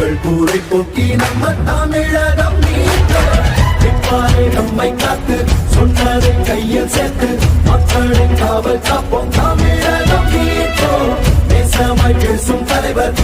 மக்கள் வன்முறை போக்கி நம்ம தமிழகம் மீட்டோம் நம்மை காத்து சொன்னதை கையில் சேர்த்து மக்களின் காவல் காப்போம் தமிழகம் மீட்டோம் பேசாமல் பேசும் தலைவர்